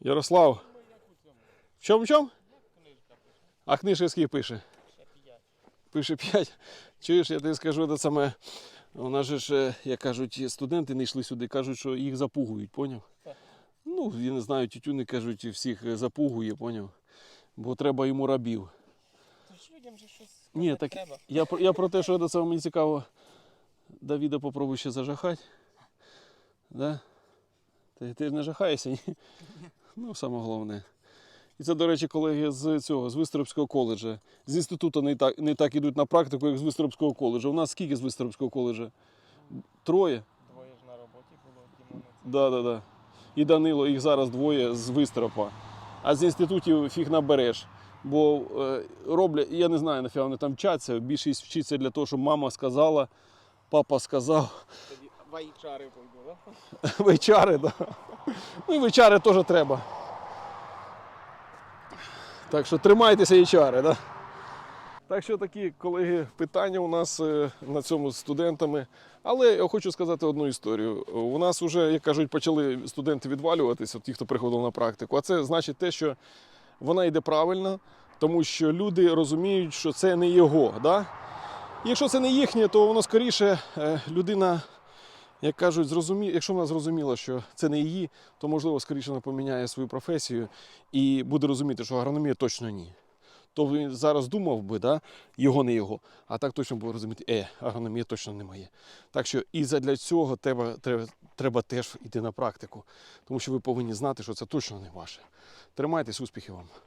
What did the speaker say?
Ярослав. В чому в чому? А книжка скільки пише? Пише 5. Чуєш, я тобі скажу те саме. У нас же ж, е, як кажуть, студенти не йшли сюди, кажуть, що їх запугують, поняв? Ну, я не знаю, тютюни кажуть, всіх е, запугує, поняв? Бо треба йому рабів. Тож людям же щось Ні, так треба. я, про- я про те, що це мені цікаво. Давіда попробуй ще зажахати. Да? Ти, ти ж не жахаєшся, ні? Ну, саме головне. І це, до речі, колеги з цього, з Вистербського коледжа. З інституту не так, не так ідуть на практику, як з Вистербського коледжа. У нас скільки з Вистербського коледжа? Троє. Двоє ж на роботі було, Дімони. Да, да, да. І Данило, їх зараз двоє з Вистропа. А з інститутів фіг набереш. Бо е, роблять, я не знаю, нафіга вони там вчаться. Більшість вчиться для того, щоб мама сказала, папа сказав. Вайчари пойду, да? Вечари, да. Ну і вечари теж треба. Так що тримайтеся ячари, да? Так що такі, колеги, питання у нас е, на цьому з студентами. Але я хочу сказати одну історію. У нас вже, як кажуть, почали студенти відвалюватися, ті, хто приходив на практику. А це значить те, що вона йде правильно, тому що люди розуміють, що це не його. Да? Якщо це не їхнє, то воно скоріше е, людина як кажуть, зрозумі... якщо вона зрозуміла, що це не її, то можливо скоріше вона поміняє свою професію і буде розуміти, що агрономія точно ні. То він зараз думав би, да, його не його, а так точно буде розуміти, е, агрономія точно не моє. Так що і для цього треба, треба, треба теж йти на практику, тому що ви повинні знати, що це точно не ваше. Тримайтесь, успіхів вам!